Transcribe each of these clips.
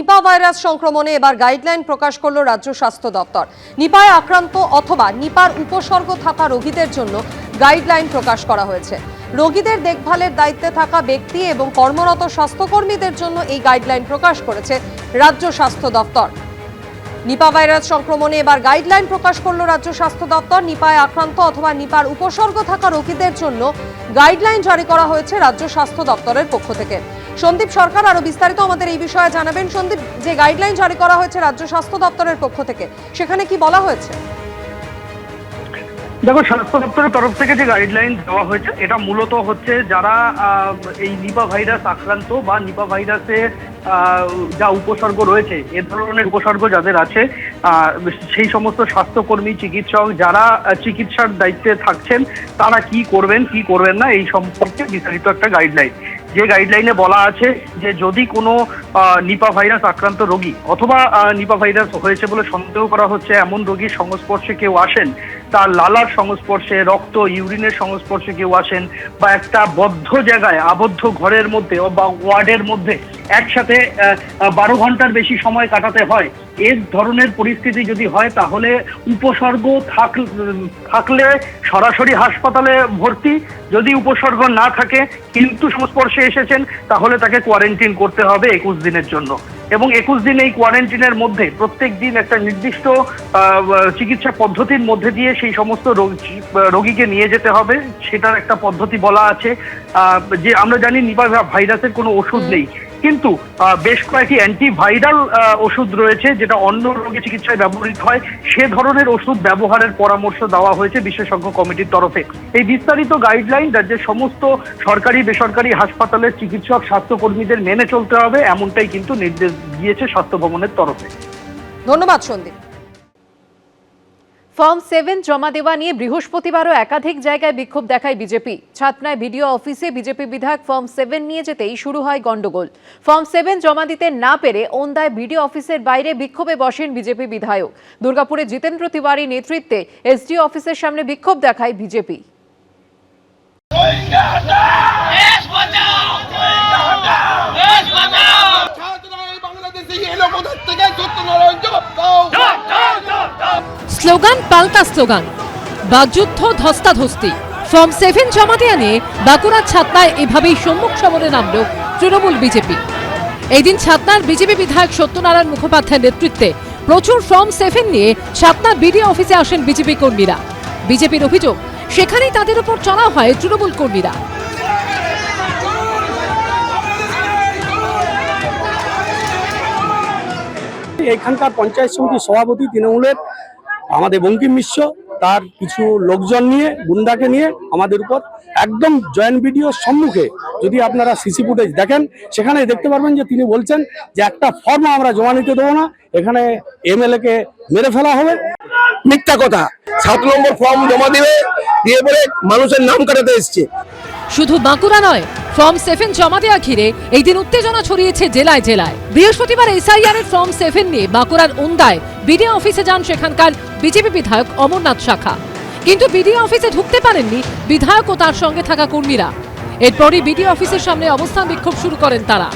Nipah virus সংক্রমণে এবার guideline প্রকাশ করল রাজ্য স্বাস্থ্য দপ্তর। নিপায় আক্রান্ত অথবা নিপার উপসর্গ থাকা রোগীদের জন্য গাইডলাইন প্রকাশ করা হয়েছে। রোগীদের দেখভালের দায়িত্বে থাকা ব্যক্তি এবং কর্মরত স্বাস্থ্যকর্মীদের জন্য এই গাইডলাইন প্রকাশ করেছে রাজ্য স্বাস্থ্য দপ্তর। নিপা ভাইরাস সংক্রমণে এবার গাইডলাইন প্রকাশ করল রাজ্য স্বাস্থ্য দপ্তর। নিপায় আক্রান্ত অথবা নিপার উপসর্গ থাকা রোগীদের জন্য গাইডলাইন জারি করা হয়েছে রাজ্য স্বাস্থ্য দপ্তরের পক্ষ থেকে। সন্দীপ সরকার আরও বিস্তারিত আমাদের এই বিষয়ে জানাবেন। সন্দীপ, যে গাইডলাইন জারি করা হয়েছে রাজ্য স্বাস্থ্য দপ্তরের পক্ষ থেকে, সেখানে কি বলা হয়েছে? দেখো, স্বাস্থ্য দপ্তরের তরফ থেকে যে গাইডলাইন দেওয়া হয়েছে, এটা মূলত হচ্ছে যারা এই নিপা ভাইরাস আক্রান্ত বা নিপা ভাইরাসে যা উপসর্গ রয়েছে, এ ধরনের উপসর্গ যাদের আছে সেই সমস্ত স্বাস্থ্যকর্মী, চিকিৎসক যারা চিকিৎসার দায়িত্বে থাকছেন, তারা কি করবেন কি করবেন না, এই সম্পর্কে বিস্তারিত একটা গাইডলাইন যে গাইডলাইনে বলা আছে যে যদি কোনো নিপা ভাইরাস আক্রান্ত রোগী অথবা নিপা ভাইরাস হয়েছে বলে সন্দেহ করা হচ্ছে, এমন রোগীর সংস্পর্শে কেউ আসেন তার লালার সংস্পর্শে, রক্ত, ইউরিনের সংস্পর্শে কেউ আসেন বা একটা বদ্ধ জায়গায়, আবদ্ধ ঘরের মধ্যে বা ওয়ার্ডের মধ্যে একসাথে বারো ঘণ্টার বেশি সময় কাটাতে হয়। এর ধরনের পরিস্থিতি যদি হয়, তাহলে উপসর্গ থাক, থাকলে সরাসরি হাসপাতালে ভর্তি। যদি উপসর্গ না থাকে, কিন্তু সংস্পর্শে এসেছেন, তাহলে তাকে কোয়ারেন্টিন করতে হবে একুশ দিনের জন্য। এবং একুশ দিন এই কোয়ারেন্টিনের মধ্যে প্রত্যেক দিন একটা নির্দিষ্ট আহ, চিকিৎসা পদ্ধতির মধ্যে দিয়ে সেই সমস্ত রোগ- রোগীকে নিয়ে যেতে হবে। সেটার একটা পদ্ধতি বলা আছে। আহ, যে আমরা জানি নিপা ভাইরাসের কোনো ওষুধ নেই। কিন্তু বেশ কয়েকটি অ্যান্টিভাইরাল ওষুধ রয়েছে, যেটা অন্য রোগী চিকিৎসায় ব্যবহৃত হয়। সে ধরনের ওষুধ ব্যবহারের পরামর্শ দেওয়া হয়েছে বিশেষজ্ঞ কমিটির তরফে। এই বিস্তারিত গাইডলাইন রাজ্যের সমস্ত সরকারি, বেসরকারি হাসপাতালের চিকিৎসক, স্বাস্থ্যকর্মীদের মেনে চলতে হবে, এমনটাই কিন্তু নির্দেশ দিয়েছে স্বাস্থ্য ভবনের তরফে। ধন্যবাদ সন্দীপ। ফর্ম সেভেন জমা দেওয়া নিয়ে বৃহস্পতিবারও একাধিক জায়গায় বিক্ষোভ দেখায় বিজেপি। ছাতনায় বিডিও অফিসে বিজেপি বিধায়ক ফর্ম সেভেন নিয়ে যেতেই শুরু হয় গন্ডগোল ফর্ম সেভেন জমা দিতে না পেরে ওন্দায় বিডিও অফিসের বাইরে বিক্ষোভে বসেন বিজেপি বিধায়ক। দুর্গাপুরে জিতেন্দ্র তিওয়ারি নেতৃত্বে এসডিও অফিসের সামনে বিক্ষোভ দেখায় বিজেপি। বাংলাদেশে এলো থেকে জবাব দাও। স্লোগান, পাল্টা স্লোগান। বাকযুদ্ধ ধস্তাধস্তি। ফর্ম সেভেন জমাতে আনে বাঁকুড়ার ছাতনায় এভাবেই সম্মুখ সমরে নামল তৃণমূল বিজেপি। এই দিন ছাতনার বিজেপি বিধায়ক সত্যনারায়ণ মুখোপাধ্যায়ের নেতৃত্বে প্রচুর ফর্ম সেভেন নিয়ে ছাতনা বিডি অফিসে আসেন বিজেপি কর্মীরা। বিজেপির অভিযোগ, সেখানেই তাদের উপর চড়া হয় তৃণমূল কর্মীরা। এখানকার পঞ্চায়েত সমিতির সভাপতি তৃণমূলের আমাদের বঙ্কিম মিশ্র তার কিছু লোকজন নিয়ে গুন্ডাকে নিয়ে আমাদের উপর একদম জয়েন্ট ভিডিওর সম্মুখে যদি আপনারা সিসি ফুটেজ দেখেন সেখানে দেখতে পারবেন যে তিনি বলছেন যে একটা ফর্ম আমরা জমা নিতে দেবো না এখানে এমএলএ কে মেরে ফেলা হবে। মিথ্যা কথা। সাত নম্বর ফর্ম জমা দিবে দিয়ে পরে মানুষের নাম কাটাতে এসছে। শুধু বাঁকুড়া নয় ফর্ম সেভেন জমা দেওয়া ঘিরে এই দিন উত্তেজনা ছড়িয়েছে জেলায় জেলায়। বৃহস্পতিবার এসআইআর এর ফর্ম সেভেন নিয়ে বাঁকুড়ার ওন্দায় বিডিও অফিসে যান সেখানকার বিজেপি বিধায়ক অমরনাথ শাখা। কিন্তু বিডিও অফিসে ঢুকতে পারেননি বিধায়ক ও তার সঙ্গে থাকা কর্মীরা। এরপরই বিডিও অফিসের সামনে অবস্থান বিক্ষোভ শুরু করেন তারা।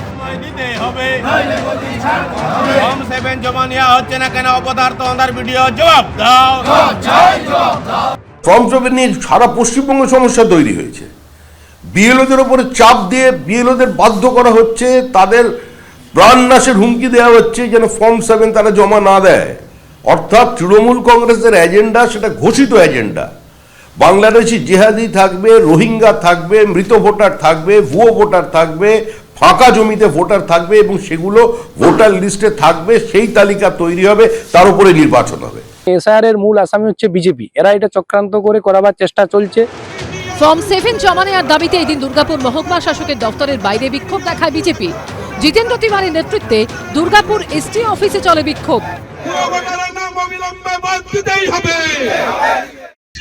ফর্ম সেভেন নিয়ে সারা পশ্চিমবঙ্গে সমস্যা তৈরি হয়েছে। বিএলওদের ওপরে চাপ দিয়ে বিএলওদের বাধ্য করা হচ্ছে, তাদের প্রাণনাশের হুমকি দেওয়া হচ্ছে যেন ফর্ম সেভেন তারা জমা না দেয়। অর্থাৎ তৃণমূল কংগ্রেসের এজেন্ডা সেটা ঘোষিত এজেন্ডা বাংলাদেশি জেহাদি থাকবে রোহিঙ্গা থাকবে মৃত ভোটার থাকবে ভুয়ো ভোটার থাকবে ফাঁকা জমিতে ভোটার থাকবে এবং সেগুলো ভোটার লিস্টে থাকবে সেই তালিকা তৈরি হবে তার উপরে নির্বাচন হবে। এসআইআর এর মূল আসামি হচ্ছে বিজেপি। এরা এটা চক্রান্ত করে করাবার চেষ্টা চলছে। ফর্ম সেভেন জমা নেওয়ার দাবিতে এদিন দুর্গাপুর মহকুমা শাসকের দপ্তরের বাইরে বিক্ষোভ দেখায় বিজেপি। জিতেন্দ্র তিওয়ারির নেতৃত্বে দুর্গাপুর এসটি অফিসে চলে বিক্ষোভ।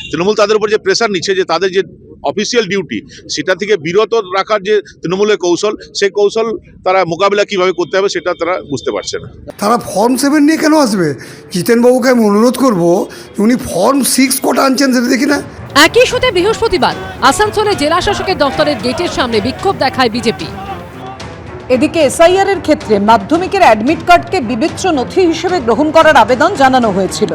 তৃণমূল তাদের উপর যে প্রেশার নিচ্ছে যে তাদের যে অফিসিয়াল ডিউটি সেটা থেকে বিরত রাখার যে তৃণমূলের কৌশল সেই কৌশল তারা মোকাবিলা কীভাবে করতে হবে সেটা তারা বুঝতে পারছে না। তারা ফর্ম সেভেন নিয়ে কেন আসবে? জিতেনবাবুকে আমি অনুরোধ করব উনি ফর্ম সিক্স কটা আনছেন সেটা দেখি না। একই ইস্যুতে বৃহস্পতিবার আসানসোলে জেলা শাসকের দপ্তরের গেটের সামনে বিক্ষোভ দেখায় বিজেপি। এদিকে এসআইআর এর ক্ষেত্রে মাধ্যমিকের অ্যাডমিট কার্ডকে বিবেচ্য নথি হিসেবে গ্রহণ করার আবেদন জানানো হয়েছিল।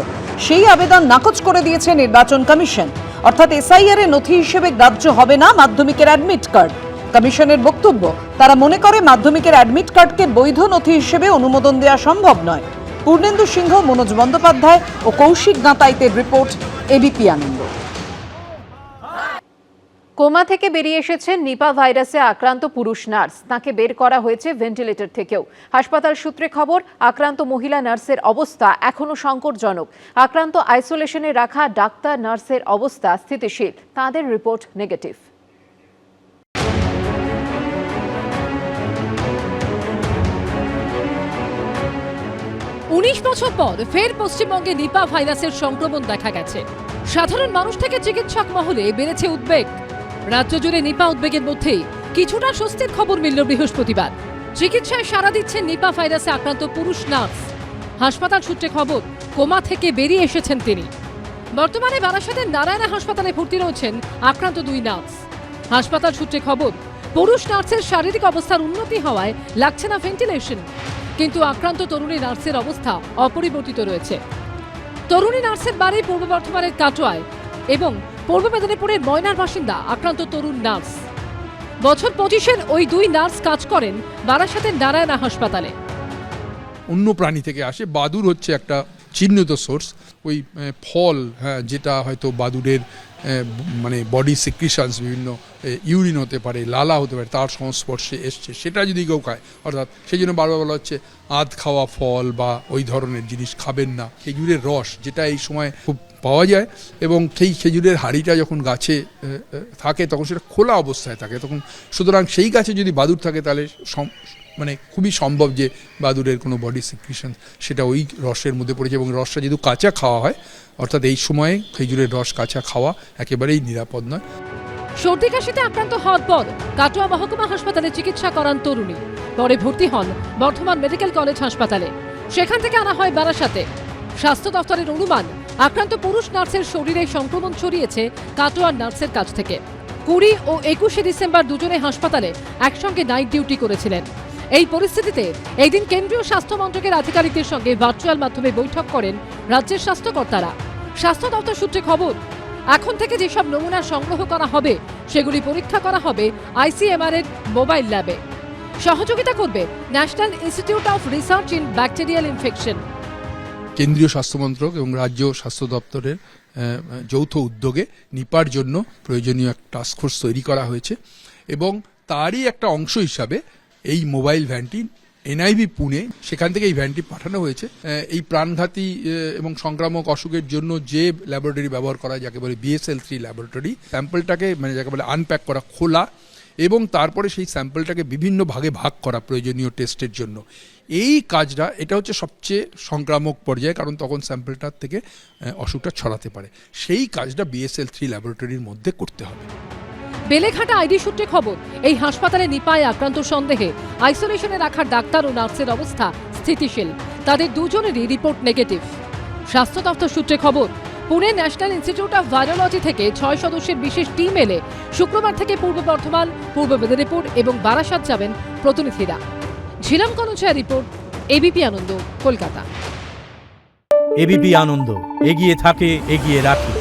সেই আবেদন নাকচ করে দিয়েছে নির্বাচন কমিশন। অর্থাৎ এসআইআর এর নথি হিসেবে গ্রাহ্য হবে না মাধ্যমিকের অ্যাডমিট কার্ড কমিশনের বক্তব্য, তারা মনে করে মাধ্যমিকের অ্যাডমিট কার্ডকে বৈধ নথি হিসেবে অনুমোদন দেওয়া সম্ভব নয়। পূর্ণেন্দু সিংহ, মনোজ বন্দ্যোপাধ্যায় ও কৌশিক গাঁতাইতের রিপোর্ট এবিপি আনন্দ। কোমা থেকে বেরিয়ে এসেছেন নিপা ভাইরাসে আক্রান্ত পুরুষ নার্স। তাকে বের করা হয়েছে ভেন্টিলেটর থেকেও। হাসপাতাল সূত্রে খবর, আক্রান্ত মহিলা নার্সের অবস্থা এখনও সংকটজনক। আক্রান্ত আইসোলেশনে রাখা ডাক্তার নার্সের অবস্থা স্থিতিশীল। তাদের রিপোর্ট নেগেটিভ। উনিশ বছর পর ফের পশ্চিমবঙ্গে নিপা ভাইরাসের সংক্রমণ দেখা গেছে। সাধারণ মানুষ থেকে চিকিৎসক মহলে বেড়েছে উদ্বেগ। রাজ্য জুড়ে নিপা উদ্বেগের মধ্যেই কিছুটা স্বস্তির খবর মিলল বৃহস্পতিবার। চিকিৎসায় সাড়া দিচ্ছেন নিপা ভাইরাসে আক্রান্ত পুরুষ নার্স। হাসপাতাল সূত্রে খবর, কোমা থেকে বেরিয়ে এসেছেন তিনি। বর্তমানে বারাসাতের নারায়ণা হাসপাতালে ভর্তি রয়েছেন আক্রান্ত দুই নার্স। হাসপাতাল সূত্রে খবর, পুরুষ নার্সের শারীরিক অবস্থার উন্নতি হওয়ায় লাগছে না ভেন্টিলেশন। কিন্তু আক্রান্ত তরুণী নার্সের অবস্থা অপরিবর্তিত রয়েছে। তরুণী নার্সের বাড়ি পূর্ব বর্ধমানের কাটোয়ায় এবং পূর্ব মেদিনীপুরের ময়নার বাসিন্দা আক্রান্ত তরুণ নার্স। বছর পঁচিশের ওই দুই নার্স কাজ করেন বারাসাতের নারায়ণা হাসপাতালে। অন্য প্রাণী থেকে আসে। বাদুর হচ্ছে একটা চিহ্নিত সোর্স। ওই ফল হ্যাঁ যেটা হয়তো বাদুরের মানে বডি সিক্রিশনস বিভিন্ন ইউরিন হতে পারে, লালা হতে পারে, তার সংস্পর্শে এসছে। সেটা যদি কেউ খায়, অর্থাৎ সেই জন্য বারবার বলা হচ্ছে, আধ খাওয়া ফল বা ওই ধরনের জিনিস খাবেন না। খেজুরের রস, যেটা এই সময় খুব পাওয়া যায় এবং সেই খেজুরের হাড়িটা যখন গাছে থাকে তখন সেটা খোলা অবস্থায় থাকে। তখন সুতরাং সেই গাছে যদি বাদুর থাকে তাহলে মানে খুবই সম্ভব যে বাদুরের কোনো বডি সিক্রিশন সেটা ওই রসের মধ্যে পড়েছে এবং রসটা যেহেতু কাঁচা খাওয়া হয়, অর্থাৎ এই সময়ে খেজুরের রস কাঁচা খাওয়া একেবারেই নিরাপদ নয়। সর্দি কাশিতে আক্রান্ত হওয়ার পর কাটোয়া মহকুমা হাসপাতালে চিকিৎসা করান তরুণী। পরে ভর্তি হন বর্ধমান মেডিকেল কলেজ হাসপাতালে। সেখান থেকে আনা হয় বারাসাতে। স্বাস্থ্য দফতরের অনুমান আক্রান্ত পুরুষ নার্সের শরীরে সংক্রমণ ছড়িয়েছে কাটোয়ার নার্সের কাছ থেকে। কুড়ি ও একুশে ডিসেম্বর দুজনে হাসপাতালে একসঙ্গে নাইট ডিউটি করেছিলেন। এই পরিস্থিতিতে এই দিন কেন্দ্রীয় স্বাস্থ্য মন্ত্রকের আধিকারিকদের সঙ্গে ভার্চুয়াল মাধ্যমে বৈঠক করেন রাজ্যের স্বাস্থ্যকর্তারা। স্বাস্থ্য দপ্তর সূত্রে খবর, এখন থেকে যেসব নমুনা সংগ্রহ করা হবে, সেগুলি পরীক্ষা করা হবে আইসিএমআর এর মোবাইল ল্যাবে। সহযোগিতা করবে National Institute of Research in Bacterial infection. কেন্দ্রীয় স্বাস্থ্যমন্ত্রক এবং রাজ্য স্বাস্থ্য দপ্তরের যৌথ উদ্যোগে নিপার জন্য প্রয়োজনীয় এক টাস্কফোর্স তৈরি করা হয়েছে এবং তারই একটা অংশ হিসাবে এই মোবাইল ভ্যানটি এনআইবি পুনে সেখান থেকে এই ভ্যানটি পাঠানো হয়েছে। এই প্রাণঘাতী এবং সংক্রামক অসুখের জন্য যে ল্যাবরেটরি ব্যবহার করা যাকে বলে বিএসএল থ্রি ল্যাবরেটরি স্যাম্পলটাকে মানে যাকে বলে আনপ্যাক করা খোলা এবং তারপরে সেই স্যাম্পলটাকে বিভিন্ন ভাগে ভাগ করা প্রয়োজনীয় টেস্টের জন্য। এই কাজটা, এটা হচ্ছে সবচেয়ে সংক্রামক পর্যায়ে, কারণ তখন স্যাম্পলটার থেকে অসুখটা ছড়াতে পারে। সেই কাজটা বিএসএল থ্রি ল্যাবরেটরির মধ্যে করতে হবে। বেলেঘাটা আইডি সূত্রে খবর, এই হাসপাতালে নিপায় আক্রান্ত সন্দেহে আইসোলেশনে রাখার ডাক্তার ও নার্সের অবস্থা স্থিতিশীল। তাদের দুজনেরই রিপোর্ট নেগেটিভ। স্বাস্থ্য দপ্তর সূত্রে খবর Pune National Institute of Virology থেকে ছয় সদস্যের বিশেষ টিম এলে শুক্রবার থেকে পূর্ব বর্ধমান, পূর্ব মেদিনীপুর এবং বারাসাত যাবেন প্রতিনিধিরা। Jhilam কনুচায় report ABP Ananda, Kolkata. ABP Ananda, এগিয়ে থাকে, এগিয়ে রাখে।